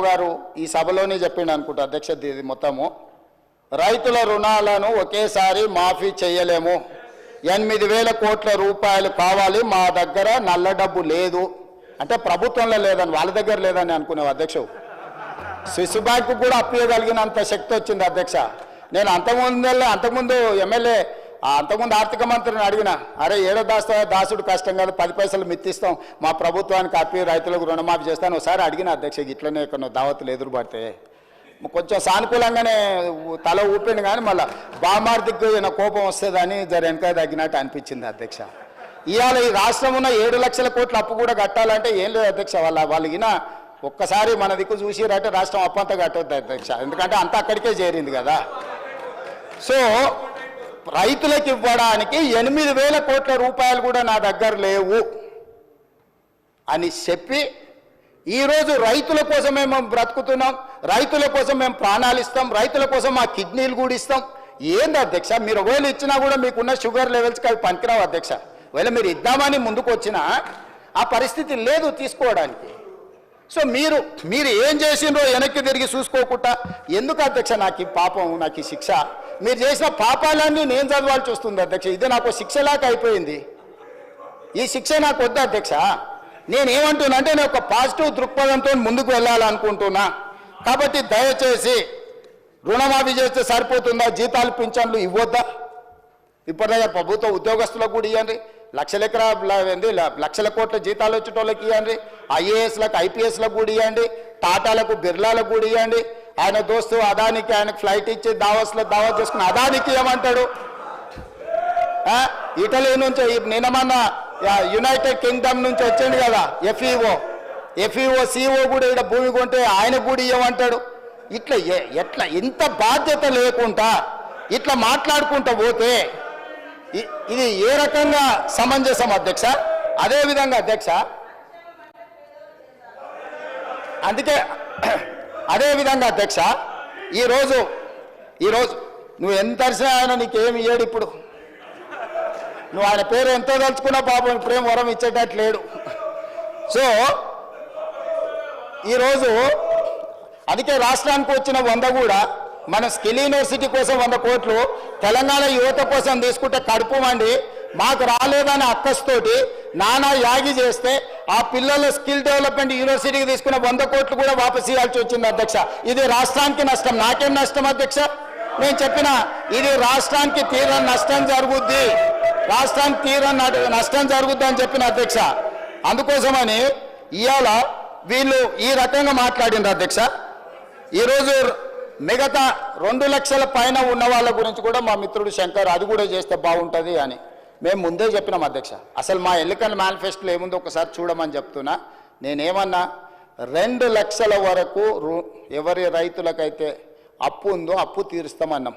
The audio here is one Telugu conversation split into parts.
రామారావు గారు ఈ సభలోనే చెప్పిండు అనుకుంటా అధ్యక్ష ఇది మొత్తము. రైతుల రుణాలను ఒకేసారి మాఫీ చేయలేము. ఎనిమిది వేల కోట్ల రూపాయలు కావాలి మా దగ్గర నల్ల డబ్బు లేదు. అంటే ప్రభుత్వంలో లేదని వాళ్ళ దగ్గర లేదని అనుకునేవి అధ్యక్షు స్విస్ బ్యాంకు కూడా అప్పియగలిగినంత శక్తి వచ్చింది అధ్యక్ష. నేను అంతకుముందు అంతకుముందు ఎమ్మెల్యే అంతకుముందు ఆర్థిక మంత్రిని అడిగిన అరే ఏడో దాస్తా దాసుడు కష్టం కాదు పది పైసలు మిత్తిస్తాం మా ప్రభుత్వానికి అప్పి రైతులకు రుణమాఫీ చేస్తాను. ఒకసారి అడిగిన అధ్యక్ష ఇట్లనే కొన్ని దావతులు ఎదురుపడితే? కొంచెం సానుకూలంగానే తల ఊపిండు కానీ మళ్ళీ బామార్దికి ఏమైనా కోపం వస్తుందని జర వెనక తగ్గినట్టు అనిపించింది అధ్యక్ష. ఇవాళ ఈ రాష్ట్రం ఉన్న ఏడు లక్షల కోట్ల అప్పు కూడా కట్టాలంటే ఏం లేదు అధ్యక్ష. వాళ్ళ వాళ్ళకిన ఒక్కసారి మన దిక్కు చూసిరంటే రాష్ట్రం అప్పంతా కట్టొద్దు అధ్యక్ష. ఎందుకంటే అంతా అక్కడికే చేరింది కదా. సో రైతులకు ఇవ్వడానికి ఎనిమిది వేల కోట్ల రూపాయలు కూడా నా దగ్గర లేవు అని చెప్పి ఈరోజు రైతుల కోసమే మేము బ్రతుకుతున్నాం రైతుల కోసం మేము ప్రాణాలు ఇస్తాం రైతుల కోసం మా కిడ్నీలు కూడా ఇస్తాం. ఏంది అధ్యక్ష? మీరు ఒకవేళ ఇచ్చినా కూడా మీకున్న షుగర్ లెవెల్స్కి అవి పనికిరావు అధ్యక్ష. ఒకవేళ మీరు ఇద్దామని ముందుకు వచ్చినా ఆ పరిస్థితి లేదు తీసుకోవడానికి. సో మీరు మీరు ఏం చేసిండ్రో వెనక్కి తిరిగి చూసుకోకుండా ఎందుకు అధ్యక్ష నాకు ఈ పాపం నాకు ఈ శిక్ష? మీరు చేసిన పాపాలన్నీ నేను చదవాల్సి వస్తుంది అధ్యక్ష. ఇది నాకు శిక్షలాగా అయిపోయింది. ఈ శిక్ష నాకు వద్దు అధ్యక్ష. నేనేమంటున్నా అంటే నేను ఒక పాజిటివ్ దృక్పథంతో ముందుకు వెళ్ళాలనుకుంటున్నా. కాబట్టి దయచేసి రుణమాఫీ చేస్తే సరిపోతుందా? జీతాలు పింఛన్లు ఇవ్వద్దా? ఇప్పటిదాకా ప్రభుత్వ ఉద్యోగస్తులకు కూడా ఇవ్వండి లక్షల ఎకరా లక్షల కోట్ల జీతాలు వచ్చేటోళ్ళకి ఇవ్వండి ఐఏఎస్లకు ఐపీఎస్లకు కూడా ఇవ్వండి టాటాలకు బిర్లాలకు కూడా ఇవ్వండి ఆయన దోస్తు అదానికి ఆయనకు ఫ్లైట్ ఇచ్చి దావస్లో దావత్ చేసుకుని అదానికి ఏమంటాడు? ఇటలీ నుంచి ఈ నిన్న యునైటెడ్ కింగ్డమ్ నుంచి వచ్చింది కదా ఎఫ్ఈఓ ఎఫ్ఈఓ సిఓ కూడా ఇక్కడ భూమి కొంటే ఆయన కూడా ఇవ్వమంటాడు ఇట్లా ఎట్లా ఇంత బాధ్యత లేకుండా ఇట్లా మాట్లాడుకుంటూ పోతే ఇది ఏ రకంగా సమంజసం అధ్యక్ష? అదే విధంగా అధ్యక్ష అందుకే అదే విధంగా అధ్యక్ష ఈరోజు ఈరోజు నువ్వు ఎంత అరిసినా ఆయన నీకేమి ఇయ్యాడు ఇప్పుడు. నువ్వు ఆయన పేరు ఎంతో తలుచుకున్నా పాపం ప్రేమ వరం ఇచ్చేటట్టు లేడు. సో ఈరోజు అందుకే రాష్ట్రానికి వచ్చిన వంద కూడా మన స్కిల్ యూనివర్సిటీ కోసం వంద కోట్లు తెలంగాణ యువత కోసం తీసుకుంటే కడుపు మండి మాకు రాలేదని అక్కస్తోటి నానా యాగి చేస్తే ఆ పిల్లల స్కిల్ డెవలప్మెంట్ యూనివర్సిటీకి తీసుకున్న వంద కోట్లు కూడా వాపస్ ఇవ్వాల్సి వచ్చింది అధ్యక్ష. ఇది రాష్ట్రానికి నష్టం. నాకేం నష్టం అధ్యక్ష? నేను చెప్పిన ఇది రాష్ట్రానికి తీరని నష్టం జరుగుద్ది. రాష్ట్రానికి తీరని నష్టం జరుగుద్ది అని చెప్పిన అధ్యక్ష. అందుకోసమని ఇవాళ వీళ్ళు ఈ రకంగా మాట్లాడిండ్రు అధ్యక్ష. ఈరోజు మిగతా రెండు లక్షల పైన ఉన్న వాళ్ళ గురించి కూడా మా మిత్రుడు శంకర్ అది కూడా చేస్తే బాగుంటుంది అని. మేము ముందే చెప్పినాం అధ్యక్ష. అసలు మా ఎన్నికల మేనిఫెస్టోలో ఏముందో ఒకసారి చూడమని చెప్తున్నా. నేనేమన్నా రెండు లక్షల వరకు రు- ఎవరి రైతులకైతే అప్పు ఉందో అప్పు తీరుస్తామన్నాం.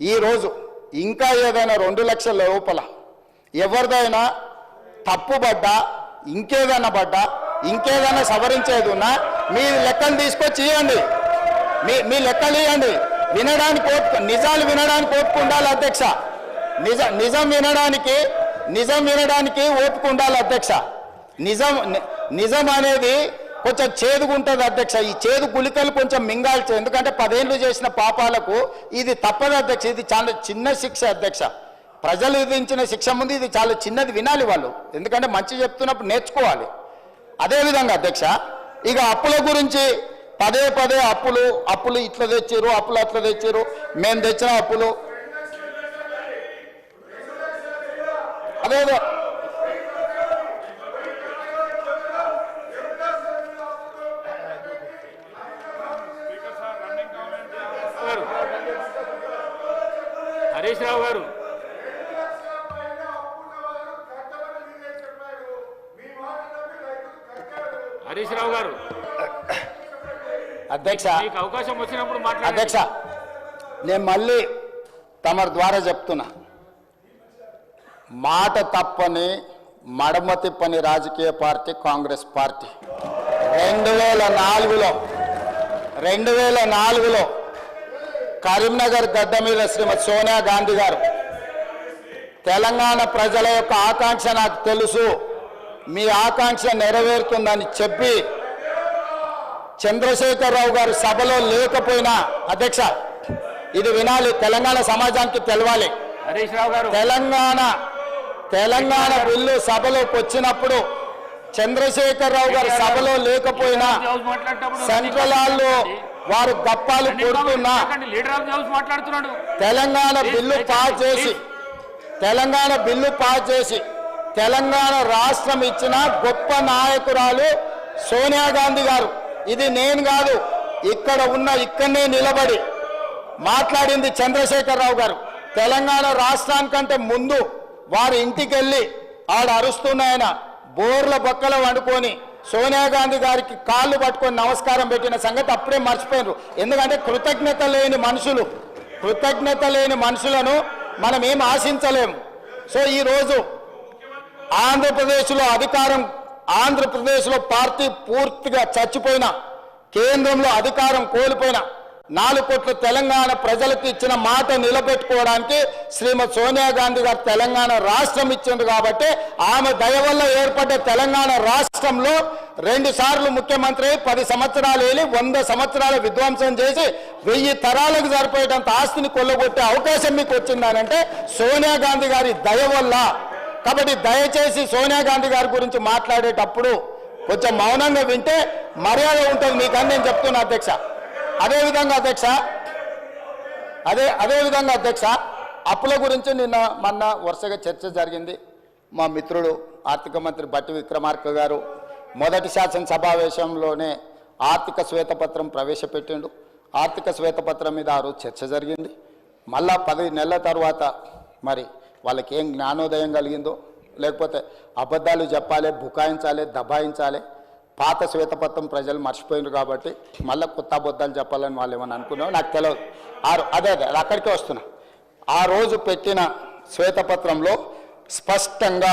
ఈరోజు ఇంకా ఏదైనా రెండు లక్షల లోపల ఎవరిదైనా తప్పుబడ్డా ఇంకేదైనా పడ్డా ఇంకేదైనా సవరించేది ఉన్నా మీ లెక్కలు తీసుకొచ్చి ఇవ్వండి మీ మీ లెక్కలు ఇవ్వండి వినడానికి నిజాలు వినడానికి ఓపిక అధ్యక్ష. నిజ నిజం వినడానికి నిజం వినడానికి ఓపిక ఉండాలి అధ్యక్ష. నిజం నిజం అనేది కొంచెం చేదుగుంటుంది అధ్యక్ష. ఈ చేదు గుళికలు కొంచెం మింగాల్చి ఎందుకంటే పదేళ్ళు చేసిన పాపాలకు ఇది తప్పదు అధ్యక్ష. ఇది చాలా చిన్న శిక్ష అధ్యక్ష. ప్రజలు విధించిన శిక్ష ముందు ఇది చాలా చిన్నది వినాలి వాళ్ళు. ఎందుకంటే మంచి చెప్తున్నప్పుడు నేర్చుకోవాలి. అదేవిధంగా అధ్యక్ష ఇక అప్పుల గురించి పదే పదే అప్పులు అప్పులు ఇట్లా తెచ్చారు అప్పులు అట్లా తెచ్చారు మేము తెచ్చిన అప్పులు అదేదో. హరీష్ రావు గారు. హరీష్ రావు గారు. అధ్యక్ష. అవకాశం వచ్చినప్పుడు అధ్యక్ష నేను మళ్ళీ తమరి ద్వారా చెప్తున్నా. మాట తప్పని మడమ తిప్పని రాజకీయ పార్టీ కాంగ్రెస్ పార్టీ. రెండు వేల నాలుగులో రెండు వేల నాలుగులో కరీంనగర్ గడ్డ మీద శ్రీమతి సోనియా గాంధీ గారు తెలంగాణ ప్రజల యొక్క ఆకాంక్ష నాకు తెలుసు. మీ ఆకాంక్ష నెరవేరుతుందని చెప్పి చంద్రశేఖరరావు గారు సభలో లేకపోయినా అధ్యక్ష ఇది వినాలి. తెలంగాణ సమాజానికి తెలవాలి. హరీష్ రావు గారు. తెలంగాణ తెలంగాణ బిల్లు సభలోకి వచ్చినప్పుడు చంద్రశేఖరరావు గారు సభలో లేకపోయినా సెంట్రల్ హాల్లో వారు గప్పాలు కొడుతున్నా తెలంగాణ బిల్లు పాస్ చేసి తెలంగాణ బిల్లు పాస్ చేసి తెలంగాణ రాష్ట్రం ఇచ్చిన గొప్ప నాయకురాలు సోనియా గాంధీ గారు. ఇది నేను కాదు ఇక్కడ ఉన్న ఇక్కడనే నిలబడి మాట్లాడింది చంద్రశేఖరరావు గారు. తెలంగాణ రాష్ట్రానికంటే ముందు వారి ఇంటికి వెళ్ళి ఆడ అరుస్తున్నాయన బోర్ల బొక్కలు వండుకొని సోనియా గాంధీ గారికి కాళ్ళు పట్టుకొని నమస్కారం పెట్టిన సంగతి అప్పుడే మర్చిపోయినారు. ఎందుకంటే కృతజ్ఞత లేని మనుషులు కృతజ్ఞత లేని మనుషులను మనం ఏం ఆశించలేము. సో ఈరోజు ఆంధ్రప్రదేశ్లో అధికారం ఆంధ్రప్రదేశ్లో పార్టీ పూర్తిగా చచ్చిపోయిన కేంద్రంలో అధికారం కోల్పోయిన నాలుగు కోట్ల తెలంగాణ ప్రజలకు ఇచ్చిన మాట నిలబెట్టుకోవడానికి శ్రీమతి సోనియా గాంధీ గారు తెలంగాణ రాష్ట్రం ఇచ్చింది కాబట్టి ఆమె దయ వల్ల ఏర్పడ్డ తెలంగాణ రాష్ట్రంలో రెండు సార్లు ముఖ్యమంత్రి పది సంవత్సరాలు వెళ్ళి వంద సంవత్సరాల విధ్వంసం చేసి వెయ్యి తరాలకు సరిపోయేటంత ఆస్తిని కొల్లగొట్టే అవకాశం మీకు వచ్చిందనంటే సోనియా గాంధీ గారి దయ వల్ల. కాబట్టి దయచేసి సోనియా గాంధీ గారి గురించి మాట్లాడేటప్పుడు కొంచెం మౌనంగా వింటే మర్యాద ఉంటుంది. మీకని నేను చెప్తున్నా అధ్యక్ష. అదేవిధంగా అధ్యక్ష అదే అదేవిధంగా అధ్యక్ష అప్పుల గురించి నిన్న మొన్న వరుసగా చర్చ జరిగింది. మా మిత్రుడు ఆర్థిక మంత్రి బట్టి విక్రమార్క గారు మొదటి శాసనసభావేశంలోనే ఆర్థిక శ్వేతపత్రం ప్రవేశపెట్టిండు. ఆర్థిక శ్వేతపత్రం మీద ఆ రోజు చర్చ జరిగింది. మళ్ళా పది నెలల తర్వాత మరి వాళ్ళకి ఏం జ్ఞానోదయం కలిగిందో లేకపోతే అబద్ధాలు చెప్పాలి బుకాయించాలి దబాయించాలి పాత శ్వేతపత్రం ప్రజలు మర్చిపోయినారు కాబట్టి మళ్ళీ కొత్త అబద్ధాలు చెప్పాలని వాళ్ళు ఏమని అనుకున్నావు నాకు తెలియదు. ఆ అదే అదే అక్కడికే వస్తున్నా. ఆ రోజు పెట్టిన శ్వేతపత్రంలో స్పష్టంగా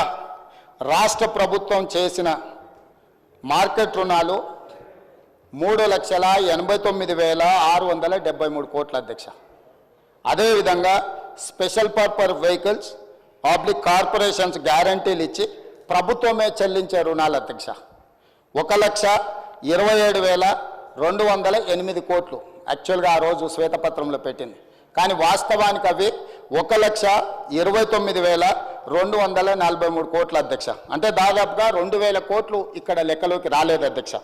రాష్ట్ర ప్రభుత్వం చేసిన మార్కెట్ రుణాలు మూడు లక్షల ఎనభై తొమ్మిది వేల ఆరు వందల డెబ్బై మూడు కోట్ల అధ్యక్ష. అదేవిధంగా special purpose vehicles public corporations గ్యారంటీలు ఇచ్చి ప్రభుత్వమే చెల్లించే రుణాలు అధ్యక్ష. ఒక లక్ష ఇరవై ఏడు వేల రెండు వందల ఎనిమిది కోట్లు. యాక్చువల్గా ఆ రోజు శ్వేతపత్రంలో పెట్టింది. కానీ వాస్తవానికి అవి ఒక లక్ష ఇరవై తొమ్మిది వేల రెండు వందల నలభై మూడు కోట్ల అధ్యక్ష. అంటే దాదాపుగా రెండు వేల కోట్లు ఇక్కడ లెక్కలోకి రాలేదు అధ్యక్ష.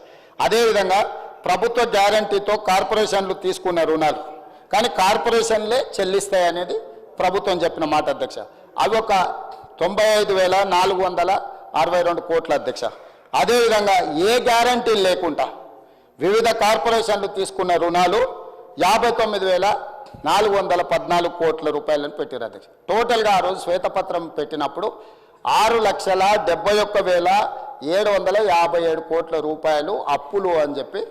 అదేవిధంగా ప్రభుత్వ గ్యారంటీతో కార్పొరేషన్లు తీసుకున్న రుణాలు. కానీ కార్పొరేషన్లే చెల్లిస్తాయి అనేది ప్రభుత్వం చెప్పిన మాట అధ్యక్ష. అవి ఒక తొంభై ఐదు వేల నాలుగు వందల అరవై రెండు కోట్ల అధ్యక్ష. అదేవిధంగా ఏ గ్యారంటీ లేకుండా వివిధ కార్పొరేషన్లు తీసుకున్న రుణాలు యాభై తొమ్మిది వేల నాలుగు వందల పద్నాలుగు కోట్ల రూపాయలను పెట్టారు అధ్యక్ష టోటల్గా ఆ రోజు శ్వేతపత్రం పెట్టినప్పుడు ఆరు లక్షల డెబ్బై ఒక్క వేల ఏడు వందల యాభై ఏడు కోట్ల రూపాయలు అప్పులు అని చెప్పి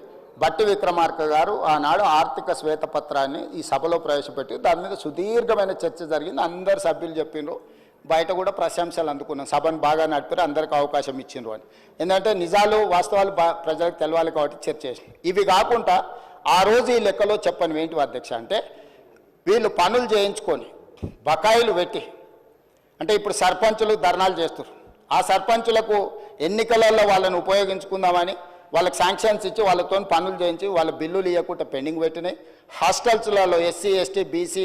బట్టి విక్రమార్క గారు ఆనాడు ఆర్థిక శ్వేతపత్రాన్ని ఈ సభలో ప్రవేశపెట్టి దాని మీద సుదీర్ఘమైన చర్చ జరిగింది. అందరు సభ్యులు చెప్పిండ్రు. బయట కూడా ప్రశంసలు అందుకున్నాం. సభను బాగా నడిపారు అందరికి అవకాశం ఇచ్చిండ్రు అని. ఎందుకంటే నిజాలు వాస్తవాలు ప్రజలకు తెలవాలి కాబట్టి చర్చ చేసినాం. ఇవి కాకుండా ఆ రోజు ఈ లెక్కలో చెప్పని ఏంటి అధ్యక్ష అంటే వీళ్ళు పనులు చేయించుకొని బకాయిలు పెట్టి అంటే ఇప్పుడు సర్పంచులు ధర్నాలు చేస్తారు ఆ సర్పంచులకు ఎన్నికలలో వాళ్ళని ఉపయోగించుకుందామని వాళ్ళకి శాంక్షన్స్ ఇచ్చి వాళ్ళతో పనులు చేయించి వాళ్ళ బిల్లులు ఇవ్వకుండా పెండింగ్ పెట్టినాయి. హాస్టల్స్లలో SC ST BC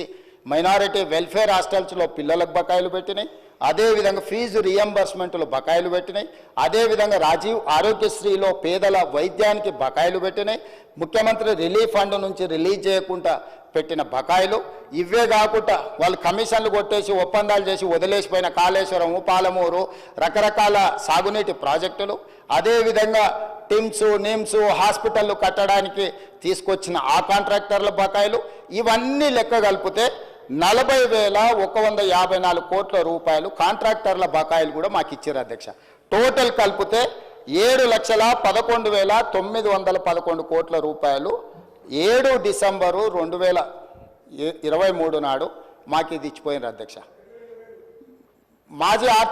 minority welfare హాస్టల్స్లో పిల్లలకు బకాయిలు పెట్టినాయి. అదేవిధంగా ఫీజు రియంబర్స్మెంట్లు బకాయిలు పెట్టినాయి. అదేవిధంగా రాజీవ్ ఆరోగ్యశ్రీలో పేదల వైద్యానికి బకాయిలు పెట్టినాయి. ముఖ్యమంత్రి రిలీఫ్ ఫండ్ నుంచి రిలీజ్ చేయకుండా పెట్టిన బకాయిలు. ఇవే కాకుండా వాళ్ళు కమిషన్లు కొట్టేసి ఒప్పందాలు చేసి వదిలేసిపోయిన కాళేశ్వరము పాలమూరు రకరకాల సాగునీటి ప్రాజెక్టులు. అదేవిధంగా టిమ్స్ నిమ్స్ హాస్పిటళ్ళు కట్టడానికి తీసుకొచ్చిన ఆ కాంట్రాక్టర్ల బకాయిలు. ఇవన్నీ లెక్క కలిపితే నలభై వేల ఒక వంద యాభై నాలుగు కోట్ల రూపాయలు కాంట్రాక్టర్ల బకాయిలు కూడా మాకు ఇచ్చారు అధ్యక్ష. టోటల్ కలిపితే ఏడు లక్షల పదకొండు వేల తొమ్మిది వందల పదకొండు కోట్ల రూపాయలు. ఏడు డిసెంబరు రెండు వేల ఇరవై మూడు నాడు మాకు ఇది ఇచ్చిపోయినారు అధ్యక్ష. మాజీ